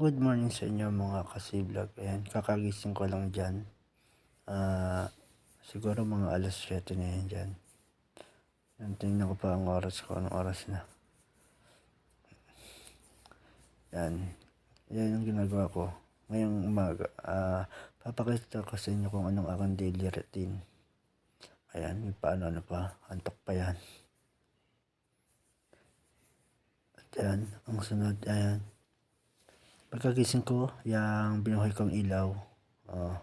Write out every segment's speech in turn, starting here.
Good morning sa inyo mga kasi-vlog. Ayan, kakagising ko lang dyan. Ah, siguro mga alas 7 na yan dyan. Tingnan ko pa ang oras ko. Anong oras na? Yan. Yan yung ginagawa ko. Ngayong umaga. Ah, papakita ko sa inyo kung anong aking daily routine. Ayan, may paano ano pa. Antok pa yan. At yan, ang sunod, ayan. Pagkagising ko, yung binuhay kong ilaw. Oh.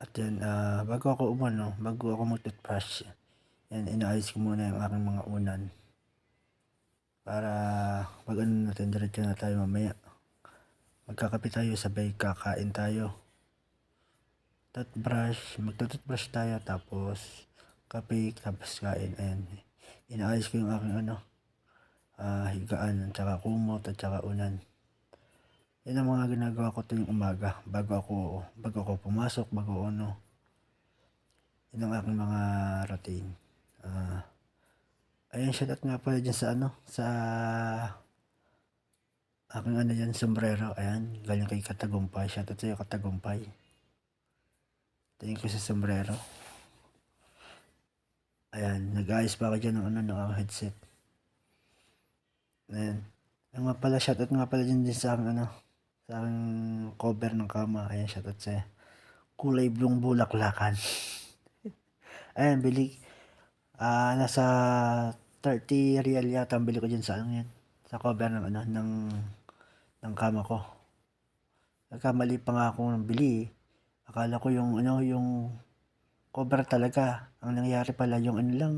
At yan, ah, bago ako umano, bago ako mag-toothbrush, yan, inaayos ko muna yung aking mga unan. Para pag ano natin, diretso na tayo mamaya. Magkakape tayo, sabay kakain tayo. Toothbrush, magta-toothbrush tayo, tapos kape, tapos kain. Ayan. Inaayos ko yung aking ano, ah, higaan, at saka kumot, at saka unan. Yan ang mga ginagawa ko tuwing umaga, bago ako, bago ako pumasok, bago ano. Yan ang aking mga routine. Ah, ayun, shoutout nga pala dyan sa ano, sa aking ano dyan, sombrero. Ayan, galing kay Katagumpay. Shoutout sa'yo, Katagumpay. Tingin ko sa sombrero. Ayan, nag-ayos pa ako dyan ng ano, ng headset. Ayan. Ang nga pala, shoutout nga pala dyan din sa aking ano, sa aking cover ng kama. Ayan, shoutout sa kulay blong bulaklakan. Ayan, bili. Ah, nasa 30 real yata ang bili ko dyan sa ano yan. Sa cover ng ano, ng, ng kama ko. Nagkamali pa nga ako ng bili. Akala ko yung ano, yung cover talaga. Ang nangyari pala yung ano lang,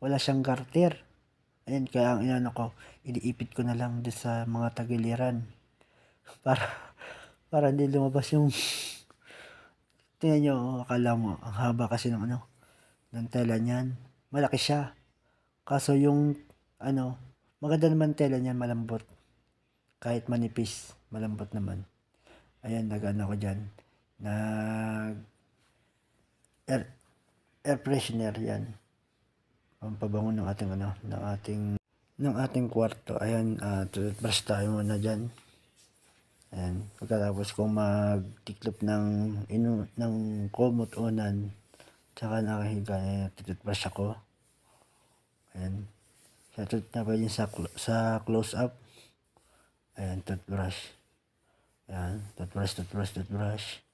wala siyang garter. Ayan, kaya ang inano ko, iniipit ko na lang doon sa mga tagiliran. Para, para hindi lumabas yung, tingnan nyo, akala mo, ang haba kasi ng ano, ng tela niyan. Malaki siya. Kaso yung, ano, maganda naman tela niyan, malambot. Kahit manipis, malambot naman. Ayan, nag-ano ko dyan. Nag, air, air freshener yan. Pampabango ng ating ano, ng ating ng ating kwarto. Ayan, uh, toothbrush tayo muna dyan. Ayan, pagkatapos kong magtiklop ng inu, ng kumot unan, tsaka nakahiga, ayan, toothbrush ako. Ayan, sa tooth na pa yun sa, sa close up. Ayan, toothbrush. Ayan, toothbrush, toothbrush, toothbrush.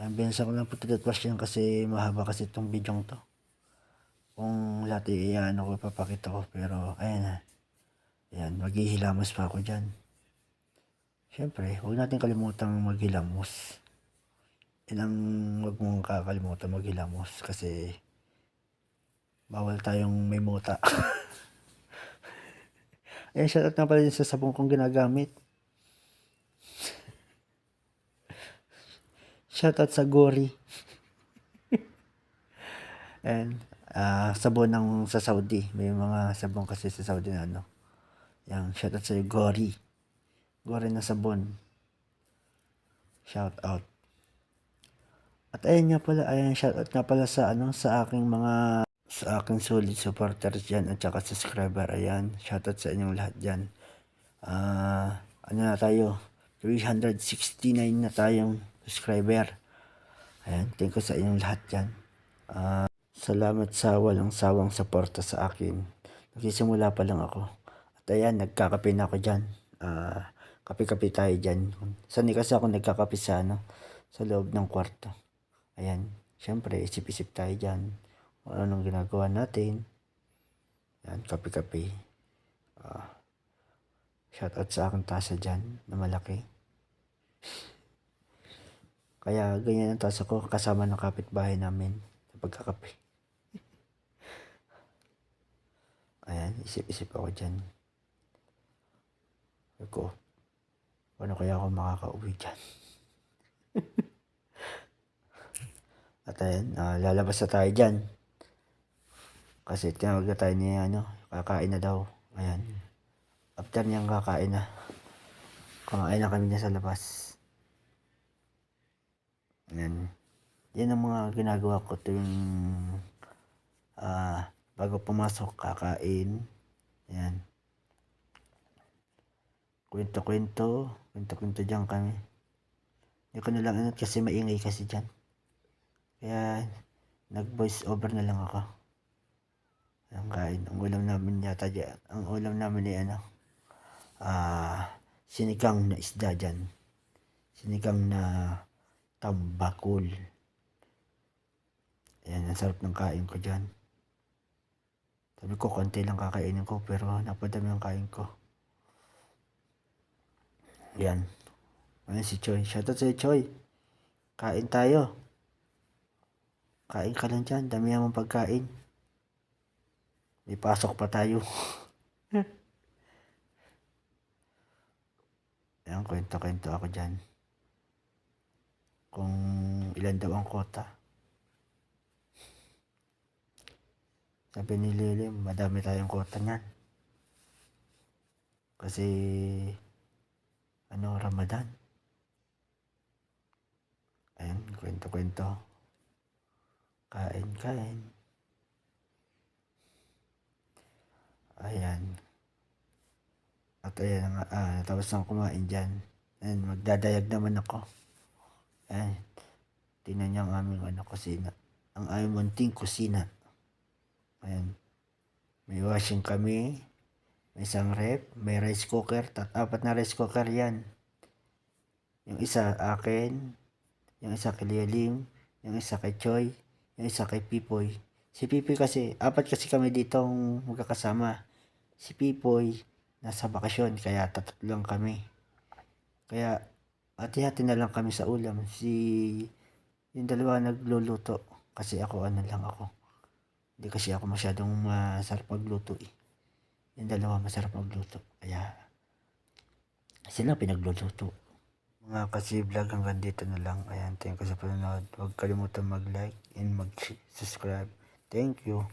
Ayan, binasa ko lang po toothbrush yan kasi mahaba kasi itong video to. Kung lahat iyan ako papakita ko pero ayan na. Ayan, maghihilamos pa ako dyan. Siyempre, huwag natin kalimutang maghilamos. Yan ang huwag mong kakalimutan maghilamos kasi bawal tayong may muta. Ayan, shoutout na pala sa sabong kong ginagamit. Shoutout sa Gory. And uh, sabon ng sa Saudi. May mga sabon kasi sa Saudi na ano. Yang shoutout sa Gory. Gory na sabon. Shoutout. At ayun nga pala, ayun shoutout nga pala sa ano sa aking mga sa aking solid supporters dyan at saka subscriber. Ayan, shoutout sa inyong lahat dyan. Ah, uh, ano na tayo? 369 na tayong subscriber. Ayan, thank you sa inyong lahat dyan. Uh, salamat sa walang sawang suporta sa akin. Nagsisimula pa lang ako. At ayan, nagkakape na ako dyan. Uh, kape-kape tayo dyan. Sani kasi ako nagkakape sa, ano, sa loob ng kwarto. Ayan, syempre, isip-isip tayo dyan. Anong ginagawa natin. Ayan, kape-kape. Uh, shout out sa aking tasa dyan na malaki. Kaya ganyan ang tasa ko kasama ng kapitbahay namin sa pagkakape. Ayan, isip-isip ako dyan. Ako, paano kaya ako makakauwi dyan? At ayan, uh, lalabas na tayo dyan. Kasi tinawag na tayo ni ano, kakain na daw. Ayan. After niyang kakain na, kumain na kami niya sa labas. Yan. Yan ang mga ginagawa ko tuwing uh, bago pumasok kakain. Ayan. Kwento-kwento. Kwento-kwento dyan kami. Hindi ko na lang inot kasi maingay kasi dyan. Kaya nag-voice over na lang ako. Ang kain. Ang ulam namin yata dyan. Ang ulam namin ay ano. Ah, sinigang na isda dyan. Sinigang na tambakol. Ayan, ang sarap ng kain ko dyan. Sabi ko, konti lang kakainin ko, pero napadami ang kain ko. Ayan. Ayan si Choi. Shoutout sa Choi. Kain tayo. Kain ka lang dyan. Dami mong pagkain. May pasok pa tayo. Ayan, kwento-kwento ako dyan. Kung ilan daw ang kota. Sabi ni Lily, madami tayong kota niyan. Kasi, ano, Ramadan. Ayan, kwento-kwento. Kain, kain. Ayan. At ayan ah, tapos nang kumain dyan. Ayan, magdadayag naman ako. Ayan. Tingnan niyo ang aming ano, kusina. Ang aming munting kusina. Ayan. May washing kami. May isang rep. May rice cooker. Tat apat na rice cooker yan. Yung isa akin. Yung isa kay Lieling. Yung isa kay Choi. Yung isa kay Pipoy. Si Pipoy kasi, apat kasi kami dito magkakasama. Si Pipoy, nasa bakasyon. Kaya tatlo lang kami. Kaya, hati-hati na lang kami sa ulam. Si, yung dalawa nagluluto. Kasi ako, ano lang ako. Hindi kasi ako masyadong masarap magluto eh. Yung dalawa masarap magluto. Kaya, sila pinagluluto. Mga kasi vlog hanggang dito na lang. Ayan, thank you sa panonood. Huwag kalimutan mag-like and mag-subscribe. Thank you.